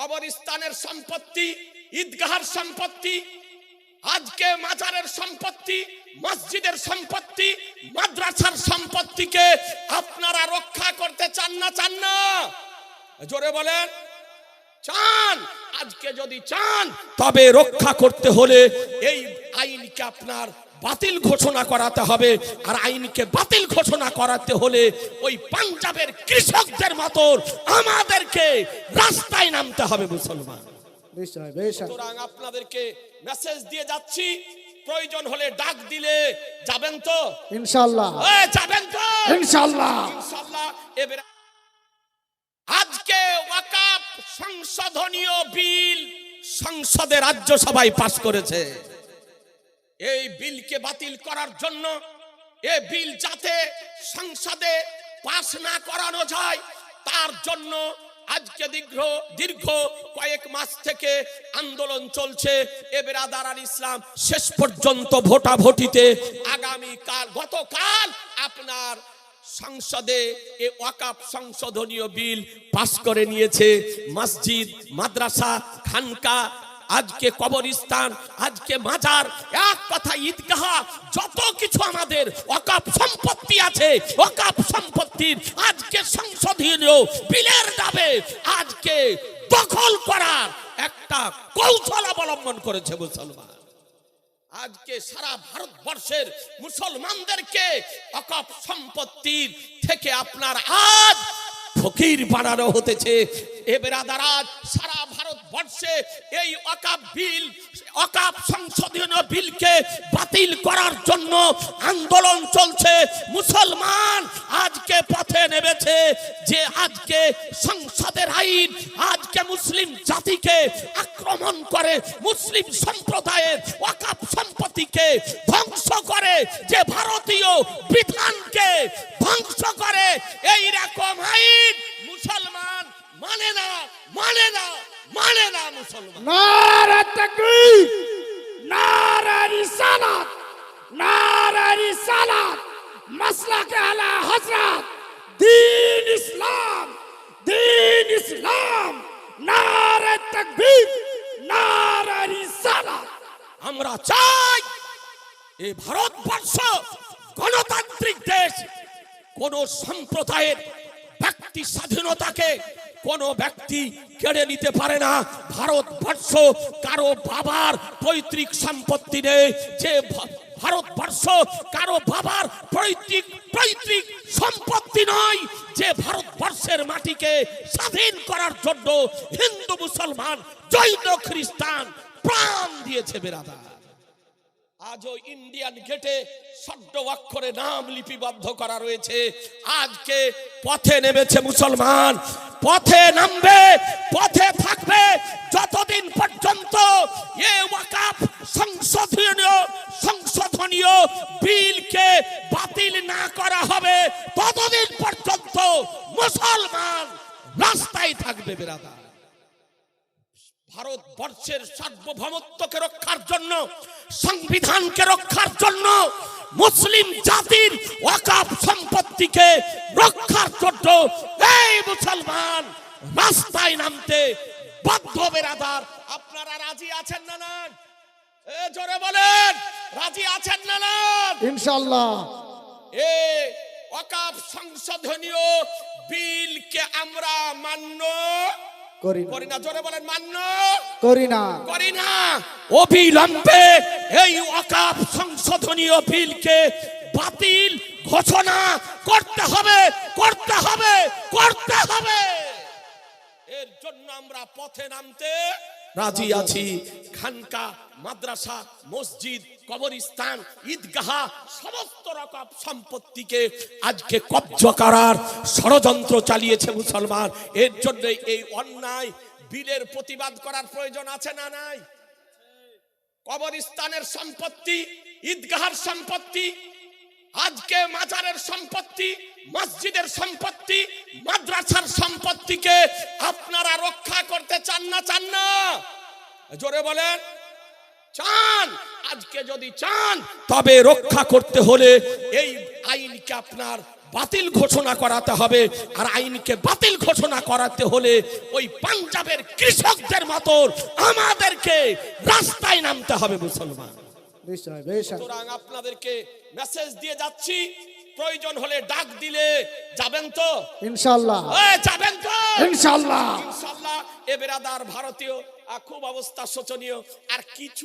কবরস্থানের সম্পত্তি, ঈদগাহার সম্পত্তি, আজকে মাজারের সম্পত্তি, মসজিদের সম্পত্তি, মাদ্রাসার সম্পত্তিকে আপনারা রক্ষা করতে চান না চান না? জোরে বলেন। চান। আজকে যদি চান, তবে রক্ষা করতে হলে এই আইনকে আপনার বাতিল ঘোষণা করাতে হবে। আর আইনকে বাতিল ঘোষণা করাতে হলে ওই পাঞ্জাবের কৃষকদের মতো আমাদেরকে রাস্তায় নামতে হবে মুসলমান। বেশ সুতরাং আপনাদেরকে মেসেজ দিয়ে যাচ্ছি। প্রয়োজন হলে ডাক দিলে যাবেন তো? ইনশাল্লাহ যাবেন তো? ইনশাল্লাহ ইনশাআল্লাহ। এবারে আজকে ওয়াকাফ সংশোধনীয় বিল সংসদে রাজ্যসভায় পাশ করেছে। এই বিলকে বাতিল করার জন্য এ বিল যাতে সংসদে পাশ না করানো যায়, তার জন্য আজকে দীর্ঘ দীর্ঘ কয়েক মাস থেকে আন্দোলন চলছে। এ বেরাদার আল ইসলাম, শেষ পর্যন্ত ভোটাভুটিতে আগামী কাল, গতকাল আপনার সংসদে এ ওয়াকাপ সংশোধনীয় বিল পাশ করে নিয়েছে। মসজিদ, মাদ্রাসা, খানকা আজকে কবরস্থান, আজকে মাজার, এক কথা ঈদগাহ, যত কিছু আমাদের ওয়াকাপ সম্পত্তি আছে ওয়াকাপ সম্পত্তির আজকে সংশোধনীয় বিলের দাবে, আজকে দখল করার একটা কৌশল অবলম্বন করেছে মুসলমান। আজকে সারা ভারতবর্ষের মুসলমানদেরকে অকপ সম্পত্তির থেকে আপনার আজ ফকির বানানো হতেছে। এ সারা ভারতবর্ষে এই অকাপ বিল, অকাপ সংশোধনীয় বিলকে বাতিল করার জন্য আন্দোলন চলছে। মুসলমান আজকে পথে নেমেছে যে আজকে সংসদের আইন, আজকে মুসলিম জাতিকে আক্রমণ করে, মুসলিম সম্প্রদায়ের ওয়াকাপ সম্পত্তিকে ধ্বংস করে, যে ভারতীয় বিধানকে ধ্বংস করে, এই রকম আইন মুসলমান মানে না মানে না। মানে না মুসলমান নারা তাকবীর নারা রিসালাত নারা রিসালাত মাসলাকে আলা হযরত দিন ইসলাম দিন ইসলাম নারা তাকবীর নারা রিসালাত আমরা চাই এই ভারতবর্ষ গণতান্ত্রিক দেশ কোন সম্প্রদায়ের ব্যক্তি স্বাধীনতাকে কোন ব্যক্তি কেড়ে নিতে পারে না। ভারতবর্ষ কারও বাবার পৈতৃক সম্পত্তি নেই। যে ভারতবর্ষ কারও বাবার পৈতৃক পৈতৃক সম্পত্তি নয় যে ভারতবর্ষের মাটিকে স্বাধীন করার জন্য হিন্দু, মুসলমান, জৈন, খ্রিস্টান প্রাণ দিয়েছে বেরাদার আজও ইন্ডিয়ান গেটে শব্দ অক্ষরে নাম লিপিবদ্ধ করা রয়েছে। আজকে পথে নেমেছে মুসলমান, পথে নামবে, পথে থাকবে, যতদিন পর্যন্ত এ ওয়াকাফ সংশোধনীয় সংশোধনীয় বিলকে বাতিল না করা হবে, ততদিন পর্যন্ত মুসলমান রাস্তায় থাকবে বেরাদা ভারতবর্ষের সার্বভৌমত্বকে রক্ষার জন্য সংবিধানকে রক্ষার জন্য মুসলিম জাতির ওয়াকাফ সম্পত্তিকে রক্ষার জন্য এই মুসলমান রাস্তায় নামতে বাধ্য বেরাদার আপনারা রাজি আছেন না না এ জোরে বলেন রাজি আছেন না না ইনশাল্লাহ এ ওয়াকাফ সংশোধনীয় বিলকে আমরা মান্য করি করি না জোরে বলেন মান্য। করি না। করি না। অবিলম্বে এই অকাপ সংশোধনীয় বিলকে বাতিল ঘোষণা করতে হবে করতে হবে করতে হবে। এর জন্য আমরা পথে নামতে রাজি আছি। খানকা মাদ্রাসা মসজিদ কবরস্থান, ঈদগাহ, সমস্ত রকম সম্পত্তিকে আজকে কব্জ করার ষড়যন্ত্র চালিয়েছে মুসলমান। এর জন্য এই অন্যায় বিলের প্রতিবাদ করার প্রয়োজন আছে না নাই? কবরস্থানের সম্পত্তি, ঈদগাহার সম্পত্তি, আজকে মাজারের সম্পত্তি, মসজিদের সম্পত্তি, মাদ্রাসার সম্পত্তিকে আপনারা রক্ষা করতে চান না চান না? জোরে বলেন। চান আজকে যদি চান তবে রক্ষা করতে হলে এই আইনকে আপনার বাতিল ঘোষণা করাতে হবে। আর আইনকে বাতিল ঘোষণা করাতে হলে ওই পাঞ্জাবের কৃষকদের মতো আমাদেরকে রাস্তায় নামতে হবে মুসলমান। বেশ সুতরাং আপনাদেরকে মেসেজ দিয়ে যাচ্ছি প্রয়োজন হলে ডাক দিলে যাবেন তো? ইনশাল্লাহ যাবেন তো? ইনশাল্লাহ ইনশাল্লাহ এ বেরাদার ভারতীয় খুব অবস্থা শোচনীয়। আর কিছু